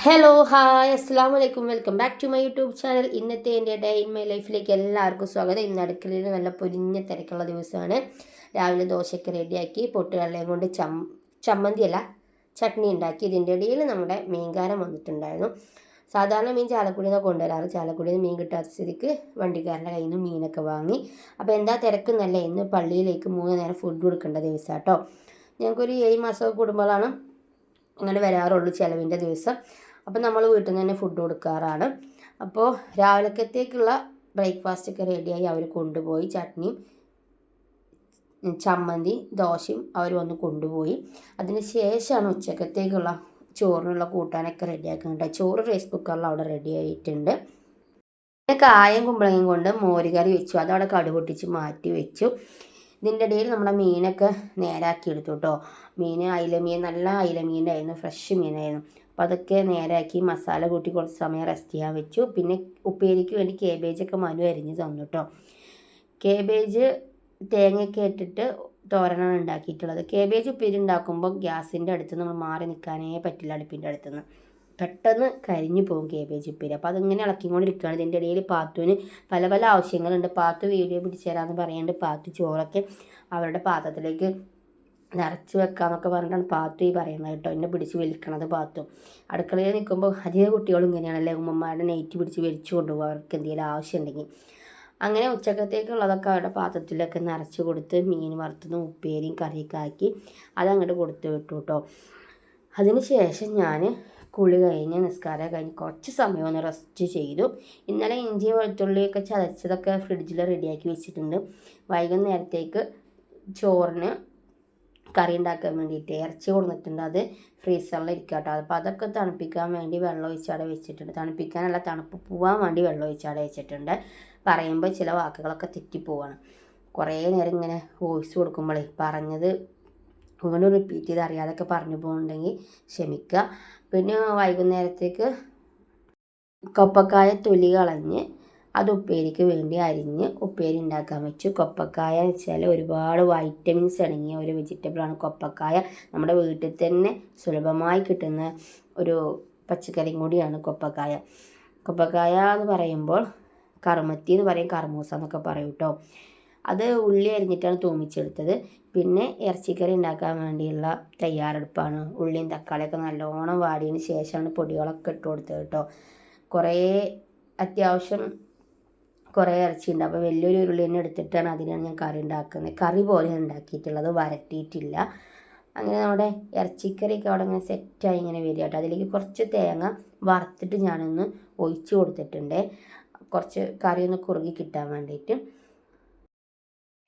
Hello hi അസ്സാം വലൈക്കും welcome back to my YouTube channel ഇന്നത്തെ എന്റെ ഡേ ഇൻ മൈ ലൈഫിലേക്ക് എല്ലാവർക്കും സ്വാഗതം. ഇന്ന് അടുക്കളയിൽ നല്ല പൊരിഞ്ഞ തിരക്കുള്ള ദിവസമാണ്. രാവിലെ ദോശയ്ക്ക് റെഡിയാക്കി പൊട്ടുകടലയും കൊണ്ട് ചം ചമ്മന്തിയല്ല ചട്നി ഉണ്ടാക്കി. ഇതിന്റെ ഇടയിൽ നമ്മുടെ മീൻകാരം വന്നിട്ടുണ്ടായിരുന്നു. സാധാരണ മീൻ ചാലക്കുടിയിൽ നിന്ന് കൊണ്ടുവരാറ്. ചാലക്കുടിയിൽ നിന്ന് മീൻ കിട്ടാത്ത സ്ഥിതിക്ക് വണ്ടിക്കാരന്റെ കയ്യിൽ നിന്ന് മീനൊക്കെ വാങ്ങി. അപ്പോൾ എന്താ തിരക്കെന്നല്ല ഇന്ന് പള്ളിയിലേക്ക് മൂന്ന് നേരം ഫുഡ് കൊടുക്കേണ്ട ദിവസം കേട്ടോ ഞങ്ങൾക്കൊരു ഏഴ് മാസമൊക്കെ കൂടുമ്പോഴാണ് അങ്ങനെ വരാറുള്ളൂ ചിലവിന്റെ ദിവസം. അപ്പോൾ നമ്മൾ വീട്ടിൽ നിന്ന് തന്നെ ഫുഡ് കൊടുക്കാറാണ്. അപ്പോൾ രാവിലക്കത്തേക്കുള്ള ബ്രേക്ക്ഫാസ്റ്റ് ഒക്കെ റെഡിയായി അവർ കൊണ്ടുപോയി. ചട്നിയും ചമ്മന്തി ദോശയും അവർ വന്ന് കൊണ്ടുപോയി. അതിന് ശേഷമാണ് ഉച്ചക്കത്തേക്കുള്ള ചോറിനുള്ള കൂട്ടാനൊക്കെ റെഡിയാക്കുന്നുണ്ട് ചോറ് റൈസ് കുക്കറിൽ അവിടെ റെഡി ആയിട്ടുണ്ട്. പിന്നെ കായം കുമ്പളങ്ങയും കൊണ്ട് മോരുകറി വെച്ചു. അതവിടെ കടുപൊട്ടിച്ച് മാറ്റി വെച്ചു. ഇതിന്റെ ഇടയിൽ നമ്മുടെ മീനൊക്കെ നേരാക്കി എടുത്തു കേട്ടോ മീൻ അയില മീൻ നല്ല അയില മീനായിരുന്നു ഫ്രഷ് മീനായിരുന്നു. അപ്പോൾ അതൊക്കെ നേരാക്കി മസാല കൂട്ടി കുറച്ച് സമയം റെസ്റ്റ് ചെയ്യാൻ വെച്ചു. പിന്നെ ഉപ്പേരിക്ക് വേണ്ടി കേബേജൊക്കെ മനു അരിഞ്ഞ് തന്നു കേട്ടോ കേബേജ് തേങ്ങയൊക്കെ ഇട്ടിട്ട് തോരനാണ് ഉണ്ടാക്കിയിട്ടുള്ളത്. കേബേജ് ഉപ്പേരി ഉണ്ടാക്കുമ്പോൾ ഗ്യാസിന്റെ അടുത്ത് നമ്മൾ മാറി നിൽക്കാനേ പറ്റില്ല അടുപ്പിന്റെ അടുത്തുനിന്ന് പെട്ടെന്ന് കരിഞ്ഞു പോകും കേബേജ് ഉപ്പേരി അപ്പോൾ അതിങ്ങനെ ഇളക്കിക്കൊണ്ടിരിക്കുകയാണ്. ഇതിന്റെ ഇടയിൽ പാത്തുവിന് പല പല ആവശ്യങ്ങളുണ്ട്. പാത്തു വീഡിയോ പിടിച്ചു തരാമെന്ന് പറയുന്നുണ്ട് പാത്തു ചോറൊക്കെ അവരുടെ പാത്രത്തിലേക്ക് നിറച്ച് വെക്കാമെന്നൊക്കെ പറഞ്ഞിട്ടാണ് പാത്തു ഈ പറയുന്നത് കേട്ടോ. എന്നെ പിടിച്ച് വലിക്കണത് പാത്തു. അടുക്കളയിൽ നിൽക്കുമ്പോൾ അധിക കുട്ടികളും ഇങ്ങനെയാണല്ലേ? ഉമ്മമാരുടെ നെയ്റ്റ് പിടിച്ച് വലിച്ചു കൊണ്ടുപോകും. അവർക്ക് എന്തെങ്കിലും ആവശ്യമുണ്ടെങ്കിൽ. അങ്ങനെ ഉച്ചക്കത്തേക്കുള്ളതൊക്കെ അവരുടെ പാത്രത്തിലൊക്കെ നിറച്ച് കൊടുത്ത് മീൻ വറുത്തതും ഉപ്പേരിയും കറിയൊക്കെ ആക്കി അതങ്ങോട്ട് കൊടുത്ത് വിട്ടു കേട്ടോ. അതിന് ശേഷം ഞാൻ കുളി കഴിഞ്ഞ് നിസ്കാരം കഴിഞ്ഞ് കുറച്ച് സമയം ഒന്ന് റെസ്റ്റ് ചെയ്തു. ഇന്നലെ ഇഞ്ചി വെളുത്തുള്ളിയൊക്കെ ചതച്ചതൊക്കെ ഫ്രിഡ്ജിൽ റെഡിയാക്കി വെച്ചിട്ടുണ്ട്. വൈകുന്നേരത്തേക്ക് ചോറിന് കറി ഉണ്ടാക്കാൻ വേണ്ടിയിട്ട് ഇറച്ചി കൊടുത്തിട്ടുണ്ട്. അത് ഫ്രീസറിൽ ഇരിക്കുക കേട്ടോ അപ്പോൾ അതൊക്കെ തണുപ്പിക്കാൻ വേണ്ടി വെള്ളം ഒഴിച്ചാടെ വെച്ചിട്ടുണ്ട്. തണുപ്പിക്കാനല്ല തണുപ്പ് പോവാൻ വേണ്ടി വെള്ളം ഒഴിച്ചാടെ വെച്ചിട്ടുണ്ട്. പറയുമ്പോൾ ചില വാക്കുകളൊക്കെ തെറ്റിപ്പോവാണ്. കുറേ നേരം ഇങ്ങനെ വോയിസ് കൊടുക്കുമ്പോഴേ പറഞ്ഞത് വീണ്ടും റിപ്പീറ്റ് ചെയ്ത് അറിയാതൊക്കെ പറഞ്ഞു പോകുന്നുണ്ടെങ്കിൽ ക്ഷമിക്കുക പിന്നെ വൈകുന്നേരത്തേക്ക് കൊപ്പക്കായ തൊലി കളഞ്ഞ് അത് ഉപ്പേരിക്ക് വേണ്ടി അരിഞ്ഞ് ഉപ്പേരി ഉണ്ടാക്കാൻ വെച്ചു. കൊപ്പക്കായ വെച്ചാൽ ഒരുപാട് വൈറ്റമിൻസ് അടങ്ങിയ ഒരു വെജിറ്റബിളാണ് കൊപ്പക്കായ. നമ്മുടെ വീട്ടിൽ തന്നെ സുലഭമായി കിട്ടുന്ന ഒരു പച്ചക്കറിയും കൂടിയാണ് കൊപ്പക്കായ. കൊപ്പക്കായ എന്ന് പറയുമ്പോൾ കറുമത്തി എന്ന് പറയും കർമൂസ എന്നൊക്കെ പറയും കേട്ടോ അത് ഉള്ളി അരിഞ്ഞിട്ടാണ് തൂമിച്ചെടുത്തത്. പിന്നെ ഇറച്ചിക്കറി ഉണ്ടാക്കാൻ വേണ്ടിയുള്ള തയ്യാറെടുപ്പാണ്. ഉള്ളിയും തക്കാളിയൊക്കെ നല്ലോണം വാടിയതിന് ശേഷമാണ് പൊടികളൊക്കെ ഇട്ട് കൊടുത്തത് കേട്ടോ. കുറേ അത്യാവശ്യം കുറേ ഇറച്ചി ഉണ്ട്. അപ്പോൾ വലിയൊരു ഉരുളി തന്നെ എടുത്തിട്ടാണ് അതിനാണ് ഞാൻ കറി ഉണ്ടാക്കുന്നത്. കറി പോലെ ഉണ്ടാക്കിയിട്ടുള്ളത്. വരട്ടിയിട്ടില്ല. അങ്ങനെ നമ്മുടെ ഇറച്ചിക്കറിയൊക്കെ അവിടെ ഇങ്ങനെ സെറ്റായി ഇങ്ങനെ വരിക കേട്ടോ. അതിലേക്ക് കുറച്ച് തേങ്ങ വറുത്തിട്ട് ഞാനൊന്ന് ഒഴിച്ചു കൊടുത്തിട്ടുണ്ട്. കുറച്ച് കറിയൊന്ന് കുറുകി കിട്ടാൻ വേണ്ടിയിട്ട്.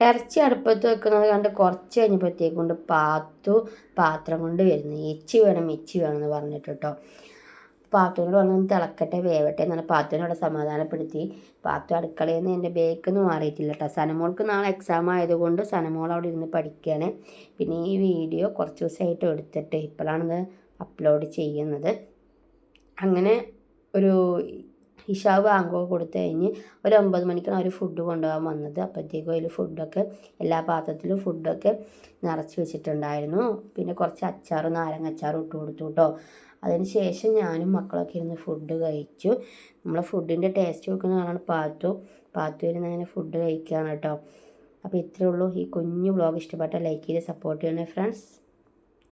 ഇറച്ചി അടുപ്പത്ത് വെക്കുന്നത് കണ്ട് കുറച്ച് കഴിഞ്ഞപ്പോഴത്തേക്ക് കൊണ്ട് പാത്തു പാത്രം കൊണ്ട് വരുന്നു. ഇച്ചി വേണം ഇച്ചി വേണം എന്ന് പറഞ്ഞിട്ട് കേട്ടോ പാത്തുവിനോട് പറഞ്ഞു തിളക്കട്ടെ വേവട്ടെ എന്നാണ് പാത്തുവിനോട് സമാധാനപ്പെടുത്തി. പാത്തു അടുക്കളയിൽ നിന്ന് എന്റെ ബേക്കൊന്നും മാറിയിട്ടില്ല കേട്ടോ സനമോൾക്ക് നാളെ എക്സാം ആയതുകൊണ്ട് സനമോൾ അവിടെ ഇരുന്ന് പഠിക്കുകയാണ്. പിന്നെ ഈ വീഡിയോ കുറച്ച് ദിവസമായിട്ട് എടുത്തിട്ട് ഇപ്പോഴാണിത് അപ്ലോഡ് ചെയ്യുന്നത്. അങ്ങനെ ഒരു ഇഷാവ് ബാങ്കോ കൊടുത്തു കഴിഞ്ഞ് ഒരു ഒമ്പത് മണിക്കാണ് അവർ ഫുഡ് കൊണ്ടുപോകാൻ വന്നത്. അപ്പോഴത്തേക്കും അതിൽ ഫുഡൊക്കെ എല്ലാ പാത്രത്തിലും ഫുഡൊക്കെ നിറച്ച് വെച്ചിട്ടുണ്ടായിരുന്നു. പിന്നെ കുറച്ച് അച്ചാറും നാരങ്ങ അച്ചാറും ഇട്ട് കൊടുത്തു കേട്ടോ അതിന് ശേഷം ഞാനും മക്കളൊക്കെ ഇരുന്ന് ഫുഡ് കഴിച്ചു. നമ്മളെ ഫുഡിന്റെ ടേസ്റ്റ് നോക്കുന്നതാണ് പാത്തു. പാത്തു ഇരുന്ന് അങ്ങനെ ഫുഡ് കഴിക്കുകയാണ് കേട്ടോ അപ്പോൾ ഇത്രയേ ഉള്ളൂ. ഈ കുഞ്ഞു ബ്ലോഗ് ഇഷ്ടപ്പെട്ട ലൈക്ക് ചെയ്ത് സപ്പോർട്ട് ചെയ്യണേ ഫ്രണ്ട്സ്